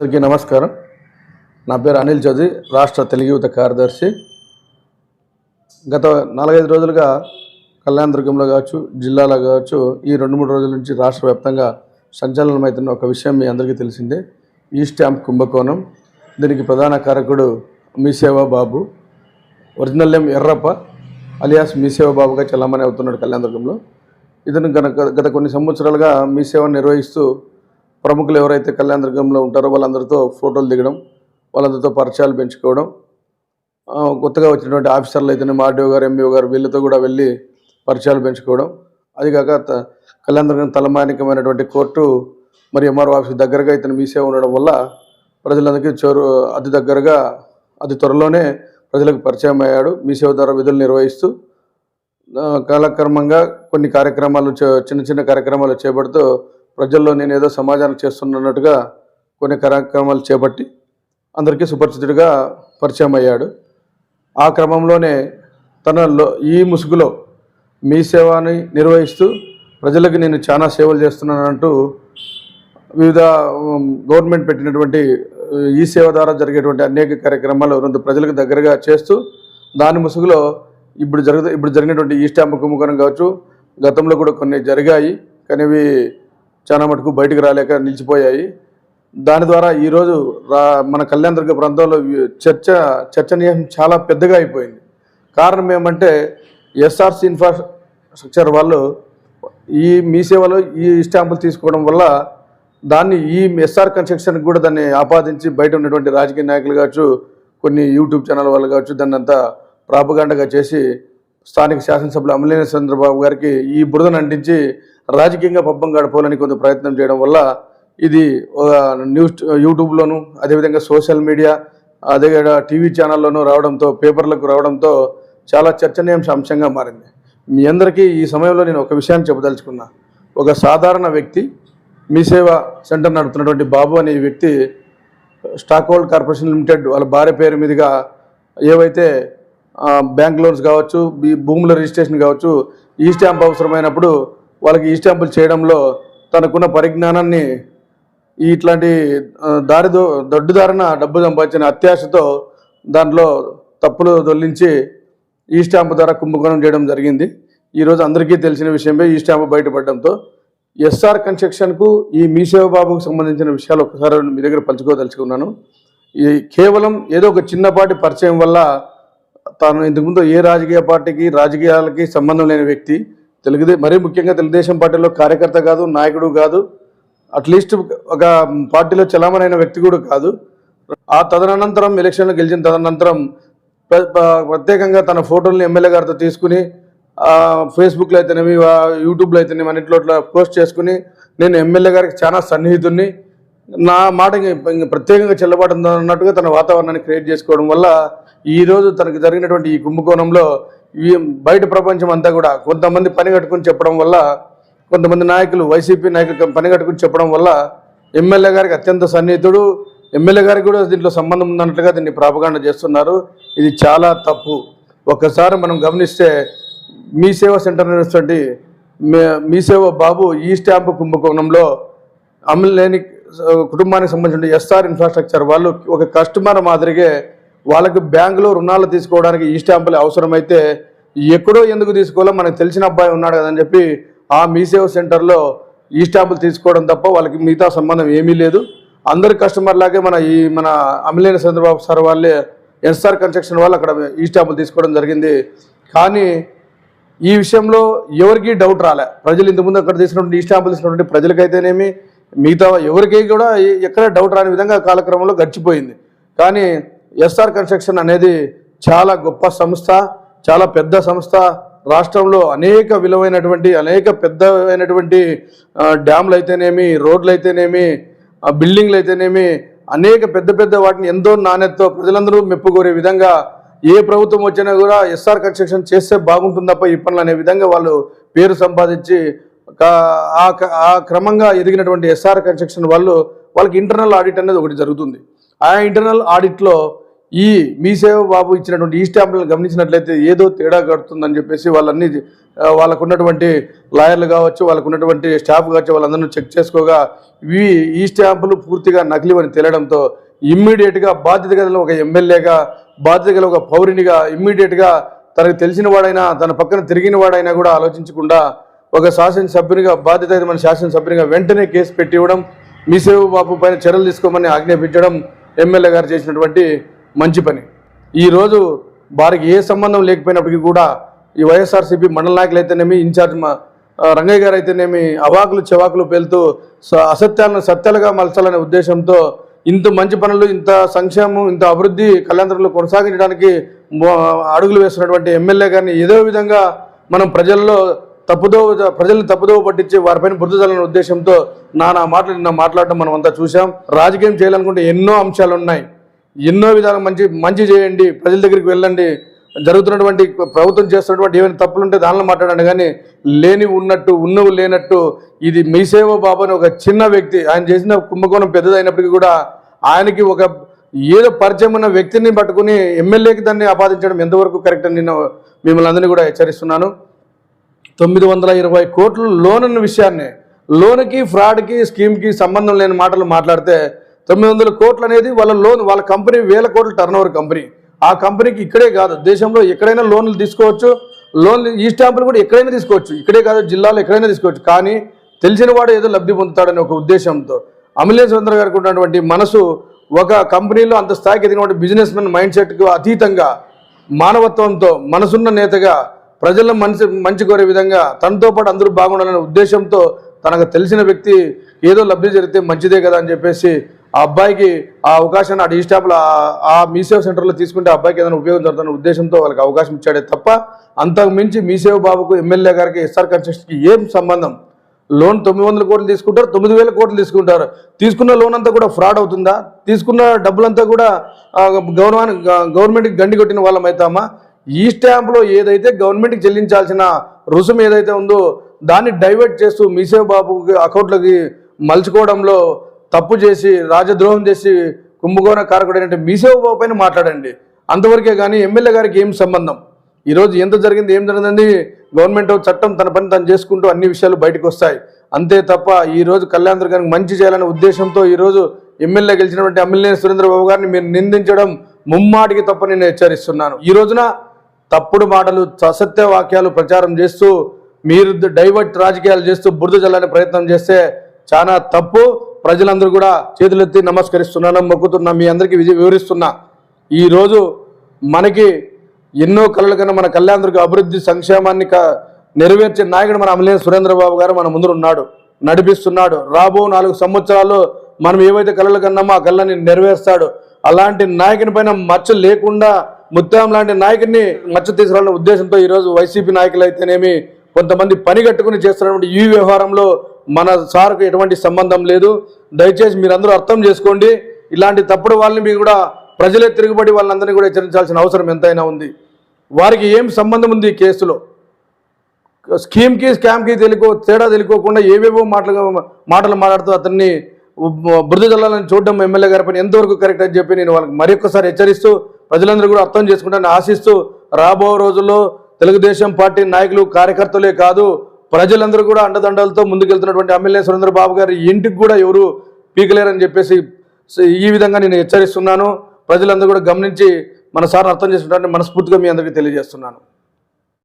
అందరికీ నమస్కారం. నా పేరు అనిల్ చౌదరి రాష్ట్ర తెలుగు యువత కార్యదర్శి. గత నాలుగైదు రోజులుగా కళ్యాణదుర్గంలో కావచ్చు జిల్లాలో కావచ్చు ఈ రెండు మూడు రోజుల నుంచి రాష్ట్ర వ్యాప్తంగా సంచలనమవుతున్న ఒక విషయం మీ అందరికీ తెలిసిందే. ఈ స్టాంప్ కుంభకోణం. దీనికి ప్రధాన కారకుడు Meeseva Babu original name Errappa alias Meeseva బాబుగా చలామణి అవుతున్నాడు కళ్యాణదుర్గంలో ఇతను గత గత కొన్ని సంవత్సరాలుగా మీ సేవను నిర్వహిస్తూ ప్రముఖులు ఎవరైతే కళ్యాణ దుర్గంలో ఉంటారో వాళ్ళందరితో ఫోటోలు దిగడం వాళ్ళందరితో పరిచయాలు పెంచుకోవడం కొత్తగా వచ్చినటువంటి ఆఫీసర్లు అయితేనే ఆర్డీఓ గారు ఎంఈఓ గారు వీళ్ళతో కూడా వెళ్ళి పరిచయాలు పెంచుకోవడం. అది కాక త- తలమానికమైనటువంటి కోర్టు మరి ఎంఆర్ఓ ఆఫీస్ దగ్గరగా ఇతను మీసే ఉండడం వల్ల ప్రజలందరికీ చోరు అతి దగ్గరగా అతి త్వరలోనే ప్రజలకు పరిచయం అయ్యాడు. మీసేవ ద్వారా విధులు నిర్వహిస్తూ కాలక్రమంగా కొన్ని కార్యక్రమాలు చే- చిన్న చిన్న కార్యక్రమాలు చేపడుతూ ప్రజల్లో నేను ఏదో సమాజానికి చేస్తున్నట్టుగా కొన్ని కార్యక్రమాలు చేపట్టి అందరికీ సుపరిచితుడిగా పరిచయం అయ్యాడు. ఆ క్రమంలోనే తన లో- ఈ ముసుగులో మీ సేవని నిర్వహిస్తూ ప్రజలకు నేను చాలా సేవలు చేస్తున్నానంటూ వివిధ గవర్నమెంట్ పెట్టినటువంటి ఈ సేవ ద్వారా జరిగేటువంటి అనేక కార్యక్రమాలు రెండు ప్రజలకు దగ్గరగా చేస్తూ దాని ముసుగులో ఇప్పుడు జరుగు ఇప్పుడు జరిగినటువంటి ఈ స్టాంపు కుంభకోణం కావచ్చు గతంలో కూడా కొన్ని జరిగాయి. కానీ చాలా మటుకు బయటకు రాలేక నిలిచిపోయాయి. దాని ద్వారా ఈరోజు రా మన కళ్యాణదుర్గ ప్రాంతంలో చర్చ చర్చనీయం చాలా పెద్దగా అయిపోయింది. కారణం ఏమంటే ఎస్ఆర్సి ఇన్ఫ్రాస్ట్రక్చర్ వాళ్ళు ఈ మీ సేవలో ఈ స్టాంపులు తీసుకోవడం వల్ల దాన్ని ఈ ఎస్ఆర్ కన్స్ట్రక్షన్కి కూడా దాన్ని ఆపాదించి బయట ఉన్నటువంటి రాజకీయ నాయకులు కావచ్చు కొన్ని యూట్యూబ్ ఛానల్ వాళ్ళు కావచ్చు దాన్ని అంతా ప్రాపగాండగా చేసి స్థానిక శాసనసభ్యులు అమలేని చంద్రబాబు గారికి ఈ బురదను అంటించి రాజకీయంగా పబ్బం గడపాలని కొంత ప్రయత్నం చేయడం వల్ల ఇది ఒక న్యూస్ యూట్యూబ్లోను అదేవిధంగా సోషల్ మీడియా అదే టీవీ ఛానల్లోనూ రావడంతో పేపర్లకు రావడంతో చాలా చర్చనీయాంశ అంశంగా మారింది. మీ అందరికీ ఈ సమయంలో నేను ఒక విషయాన్ని చెప్పదలుచుకున్నా. ఒక సాధారణ వ్యక్తి మీ సేవ సెంటర్ నడుపుతున్నటువంటి బాబు అనే ఈ వ్యక్తి స్టాక్ హోల్డ్ కార్పొరేషన్ లిమిటెడ్ వాళ్ళ భార్య పేరు మీదుగా ఏవైతే బ్యాంక్ లోన్స్ కావచ్చు భూముల రిజిస్ట్రేషన్ కావచ్చు ఈ స్టాంప్ అవసరమైనప్పుడు వాళ్ళకి ఈ స్టాంపులు చేయడంలో తనకున్న పరిజ్ఞానాన్ని ఇట్లాంటి ఆ, దారిదో దొడ్డుదారిన డబ్బు సంపాదించిన అత్యాశతో దాంట్లో తప్పులు దొల్లించి ఈ స్టాంపు ద్వారా కుంభకోణం చేయడం జరిగింది. ఈరోజు అందరికీ తెలిసిన విషయమే ఈ స్టాంపు బయటపడడంతో. ఎస్ఆర్ కన్స్ట్రక్షన్కు ఈ మీసేవ బాబుకు సంబంధించిన విషయాలు ఒకసారి మీ దగ్గర పంచుకోదలుచుకున్నాను. ఈ కేవలం ఏదో ఒక చిన్నపాటి పరిచయం వల్ల తాను ఇంతకుముందు ఏ రాజకీయ పార్టీకి రాజకీయాలకి సంబంధం లేని వ్యక్తి తెలుగుదే మరీ ముఖ్యంగా తెలుగుదేశం పార్టీలో కార్యకర్త కాదు నాయకుడు కాదు అట్లీస్ట్ ఒక పార్టీలో చలామణైన వ్యక్తి కూడా కాదు. ఆ తదనంతరం ఎలక్షన్లో గెలిచిన తదనంతరం ప్రత్యేకంగా తన ఫోటోల్ని ఎమ్మెల్యే గారితో తీసుకుని ఫేస్బుక్లో అయితేనేమి యూట్యూబ్లో అయితేనేమి అన్నింటిలో ఇట్లా పోస్ట్ చేసుకుని నేను ఎమ్మెల్యే గారికి చాలా సన్నిహితుడిని నా మాట ప్రత్యేకంగా చెల్లబాటు అన్నట్టుగా తన వాతావరణాన్ని క్రియేట్ చేసుకోవడం వల్ల ఈరోజు తనకు జరిగినటువంటి ఈ కుంభకోణంలో ఈ బయట ప్రపంచం అంతా కూడా కొంతమంది పని కట్టుకుని చెప్పడం వల్ల కొంతమంది నాయకులు వైసీపీ నాయకులు పని కట్టుకుని చెప్పడం వల్ల ఎమ్మెల్యే గారికి అత్యంత సన్నిహితుడు. ఎమ్మెల్యే గారికి కూడా దీంట్లో సంబంధం ఉన్నట్లుగా దీన్ని ప్రాపగాండ చేస్తున్నారు. ఇది చాలా తప్పు. ఒక్కసారి మనం గమనిస్తే మీ సేవ సెంటర్ నడుస్తుంటే మీ- సేవ బాబు ఈ స్టాంపు కుంభకోణంలో అమలు లేని కుటుంబానికి సంబంధించిన ఎస్ఆర్ ఇన్ఫ్రాస్ట్రక్చర్ వాళ్ళు ఒక కస్టమర్ మాదిరిగే వాళ్ళకి బ్యాంకులో రుణాలు తీసుకోవడానికి ఈ స్టాంపులు అవసరమైతే ఎక్కడో ఎందుకు తీసుకోవాలో మనకు తెలిసిన అబ్బాయి ఉన్నాడు కదని చెప్పి ఆ మీ సేవ సెంటర్లో ఈ స్టాంపులు తీసుకోవడం తప్ప వాళ్ళకి మిగతా సంబంధం ఏమీ లేదు. అందరి కస్టమర్ లాగే మన ఈ మన అమిలేని చంద్రబాబు సార్ వాళ్ళే ఎస్ఆర్ కన్స్ట్రక్షన్ వాళ్ళు అక్కడ ఈ స్టాంపులు తీసుకోవడం జరిగింది. కానీ ఈ విషయంలో ఎవరికి డౌట్ రాలే. ప్రజలు ఇంతకుముందు అక్కడ తీసినటువంటి ఈ స్టాంపులు తీసినటువంటి ప్రజలకైతేనేమి మిగతా ఎవరికి కూడా ఎక్కడ డౌట్ రాని విధంగా కాలక్రమంలో గడిచిపోయింది. కానీ ఎస్ఆర్ కన్స్ట్రక్షన్ అనేది చాలా గొప్ప సంస్థ చాలా పెద్ద సంస్థ. రాష్ట్రంలో అనేక విలువైనటువంటి అనేక పెద్దవైనటువంటి ఆ, డ్యామ్లు అయితేనేమి రోడ్లు అయితేనేమి బిల్డింగ్లు అయితేనేమి అనేక పెద్ద పెద్ద వాటిని ఎంతో నాణ్యతతో ప్రజలందరూ మెప్పుకోరే విధంగా ఏ ప్రభుత్వం వచ్చినా కూడా ఎస్ఆర్ కన్స్ట్రక్షన్ చేస్తే బాగుంటుంది తప్ప ఈ పనులు అనే విధంగా వాళ్ళు పేరు సంపాదించి ఆ క- ఆ క్రమంగా ఎదిగినటువంటి ఎస్ఆర్ కన్స్ట్రక్షన్ వాళ్ళు వాళ్ళకి ఇంటర్నల్ ఆడిట్ అనేది ఒకటి జరుగుతుంది. ఆ ఇంటర్నల్ ఆడిట్లో ఈ మీ సేవ బాబు ఇచ్చినటువంటి ఈ స్టాంపులను గమనించినట్లయితే ఏదో తేడా కడుతుందని చెప్పేసి వాళ్ళన్ని వాళ్ళకు ఉన్నటువంటి లాయర్లు కావచ్చు వాళ్ళకు ఉన్నటువంటి స్టాఫ్ కావచ్చు వాళ్ళందరినీ చెక్ చేసుకోగా ఇవి ఈ స్టాంపులు పూర్తిగా నకిలీవని తేలడంతో ఇమ్మీడియట్గా బాధ్యత గల ఒక ఎమ్మెల్యేగా బాధ్యత గల ఒక పౌరునిగా ఇమ్మీడియట్గా తనకు తెలిసిన వాడైనా తన పక్కన తిరిగిన వాడైనా కూడా ఆలోచించకుండా ఒక శాసనసభ్యునిగా బాధ్యత మన శాసనసభ్యునిగా వెంటనే కేసు పెట్టి ఇవ్వడం మీ సేవ బాబు పైన చర్యలు తీసుకోమని ఆజ్ఞాపించడం ఎమ్మెల్యే గారు చేసినటువంటి మంచి పని. ఈరోజు వారికి ఏ సంబంధం లేకపోయినప్పటికీ కూడా ఈ వైఎస్ఆర్సీపీ మండల నాయకులు అయితేనేమి ఇన్ఛార్జ్ మా రంగయ్య గారు అయితేనేమి అవాకులు చెవాకులు పేలుతూ స- అసత్యాలను సత్యాలుగా మలచాలనే ఉద్దేశంతో ఇంత మంచి పనులు ఇంత సంక్షేమం ఇంత అభివృద్ధి కళ్యాణంలో కొనసాగించడానికి అడుగులు వేస్తున్నటువంటి ఎమ్మెల్యే గారిని ఏదో విధంగా మనం ప్రజల్లో తప్పుదో ప్రజల్ని తప్పుదోవ పట్టించి వారిపైన బుద్ధి ఉద్దేశంతో నానా మాటలు నిన్న మాట్లాడటం మనం అంతా చూసాం రాజకీయం చేయాలనుకుంటే ఎన్నో అంశాలు ఉన్నాయి ఎన్నో విధాలు మంచి మంచి చేయండి ప్రజల దగ్గరికి వెళ్ళండి. జరుగుతున్నటువంటి ప్రభుత్వం చేస్తున్నటువంటి ఏమైనా తప్పులు ఉంటే దానిలో మాట్లాడండి. కానీ లేని ఉన్నట్టు ఉన్నవి లేనట్టు ఇది మీ సేవ బాబు అని ఒక చిన్న వ్యక్తి ఆయన చేసిన కుంభకోణం పెద్దదైనప్పటికీ కూడా ఆయనకి ఒక ఏదో పరిచయం ఉన్న వ్యక్తిని పట్టుకుని ఎమ్మెల్యేకి దాన్ని ఆపాదించడం ఎంతవరకు కరెక్ట్ అని నేను మిమ్మల్ని అందరినీ కూడా హెచ్చరిస్తున్నాను. తొమ్మిది వందల ఇరవై కోట్లు లోన్ అన్న విషయాన్ని లోన్కి ఫ్రాడ్కి స్కీమ్కి సంబంధం లేని మాటలు మాట్లాడితే తొమ్మిది వందల కోట్లు అనేది వాళ్ళ లోన్ వాళ్ళ కంపెనీ వేల కోట్ల టర్న్ కంపెనీ. ఆ కంపెనీకి ఇక్కడే కాదు దేశంలో ఎక్కడైనా లోన్లు తీసుకోవచ్చు లోన్లు ఈ స్టాంపులు కూడా ఎక్కడైనా తీసుకోవచ్చు ఇక్కడే కాదు జిల్లాలో ఎక్కడైనా తీసుకోవచ్చు. కానీ తెలిసిన వాడు ఏదో లబ్ధి పొందుతాడనే ఒక ఉద్దేశంతో అమలే సుందర గారికి ఉన్నటువంటి మనసు ఒక కంపెనీలో అంత స్థాయికి ఎదిగినటువంటి బిజినెస్ మెన్ మైండ్ సెట్కు అతీతంగా మానవత్వంతో మనసున్న నేతగా ప్రజల మంచి మంచి కోరే విధంగా తనతో పాటు అందరూ బాగుండాలనే ఉద్దేశంతో తనకు తెలిసిన వ్యక్తి ఏదో లబ్ధి జరిగితే మంచిదే కదా అని చెప్పేసి ఆ అబ్బాయికి ఆ అవకాశాన్ని ఆ డిజిటాబుల్ ఆ మీసేవ సెంటర్లో తీసుకుంటే ఆ అబ్బాయికి ఏదైనా ఉపయోగం జరుగుతున్న ఉద్దేశంతో వాళ్ళకి అవకాశం ఇచ్చాడే తప్ప అంతకు మించి మీసేవ బాబుకు ఎమ్మెల్యే గారికి ఎస్ఆర్ కన్స్ట్రక్షన్కి ఏం సంబంధం? లోన్ తొమ్మిది వందల కోట్లు తీసుకుంటారు తొమ్మిది వేల కోట్లు తీసుకుంటారు. తీసుకున్న లోన్ అంతా కూడా ఫ్రాడ్ అవుతుందా? తీసుకున్న డబ్బులంతా కూడా ఆ, గవర్నమెంట్ గవర్నమెంట్కి గండి కొట్టిన వాళ్ళం అవుతామా? ఈ స్టాంప్లో ఏదైతే గవర్నమెంట్కి చెల్లించాల్సిన రుసుము ఏదైతే ఉందో దాన్ని డైవర్ట్ చేస్తూ మీసేవ బాబుకి అకౌంట్లోకి మలుచుకోవడంలో తప్పు చేసి రాజద్రోహం చేసి కుంభకోణ కారకుడైనట్టు మీసేవ బాబు పైన మాట్లాడండి. అంతవరకే కానీ ఎమ్మెల్యే గారికి ఏం సంబంధం? ఈరోజు ఎంత జరిగింది ఏం జరిగిందని గవర్నమెంట్ చట్టం తన పని తను చేసుకుంటూ అన్ని విషయాలు బయటకు వస్తాయి. అంతే తప్ప ఈరోజు కళ్యాణ్ గారికి మంచి చేయాలనే ఉద్దేశంతో ఈ రోజు ఎమ్మెల్యే గెలిచినటువంటి ఎమ్మెల్యే సురేంద్రబాబు గారిని మీరు నిందించడం ముమ్మాటికి తప్ప నేను హెచ్చరిస్తున్నాను. ఈ రోజున తప్పుడు మాటలు అసత్య వాక్యాలు ప్రచారం చేస్తూ మీరు డైవర్ట్ రాజకీయాలు చేస్తూ బురద చల్లని ప్రయత్నం చేస్తే చాలా తప్పు. ప్రజలందరూ కూడా చేతులెత్తి నమస్కరిస్తున్నాను మొక్కుతున్నా మీ అందరికీ వివరిస్తున్నా. ఈరోజు మనకి ఎన్నో కళలు కన్నా మన కళ్యాణదుర్గ అభివృద్ధి సంక్షేమాన్ని క- నెరవేర్చే నాయకుడు మన అమలేని సురేంద్రబాబు గారు మన ముందు ఉన్నాడు నడిపిస్తున్నాడు. రాబో నాలుగు సంవత్సరాలు మనం ఏవైతే కళలు కన్నామో ఆ కళ్ళని నెరవేరుస్తాడు. అలాంటి నాయకుని పైన మచ్చ లేకుండా ముత్తాం లాంటి నాయకుడిని మచ్చ తీసుకురావాలనే ఉద్దేశంతో ఈరోజు వైసీపీ నాయకులు అయితేనేమి కొంతమంది పని కట్టుకుని చేస్తున్నటువంటి ఈ వ్యవహారంలో మన సార్కు ఎటువంటి సంబంధం లేదు. దయచేసి మీరందరూ అర్థం చేసుకోండి. ఇలాంటి తప్పుడు వాళ్ళని మీరు కూడా ప్రజలే తిరుగుబడి వాళ్ళందరినీ కూడా హెచ్చరించాల్సిన అవసరం ఎంతైనా ఉంది. వారికి ఏం సంబంధం ఉంది ఈ కేసులో? స్కీమ్కి స్కామ్కి తెలుకో తేడా తెలుకోకుండా ఏవేవో మాటలు మాటలు మాట్లాడుతూ అతన్ని బురద జల్లాలని చూడడం ఎమ్మెల్యే గారి పైన ఎంతవరకు కరెక్ట్ అని చెప్పి నేను వాళ్ళకి మరొకసారి హెచ్చరిస్తూ ప్రజలందరూ కూడా అర్థం చేసుకుంటారని ఆశిస్తూ రాబో రోజుల్లో తెలుగుదేశం పార్టీ నాయకులు కార్యకర్తలే కాదు ప్రజలందరూ కూడా అండదండలతో ముందుకెళ్తున్నటువంటి ఎమ్మెల్యే సురేంద్రబాబు గారి ఇంటికి కూడా ఎవరు పీకలేరని చెప్పేసి ఈ విధంగా నేను హెచ్చరిస్తున్నాను. ప్రజలందరూ కూడా గమనించి మన సార్ అర్థం చేసుకుంటారని మనస్ఫూర్తిగా మీ అందరికీ తెలియజేస్తున్నాను.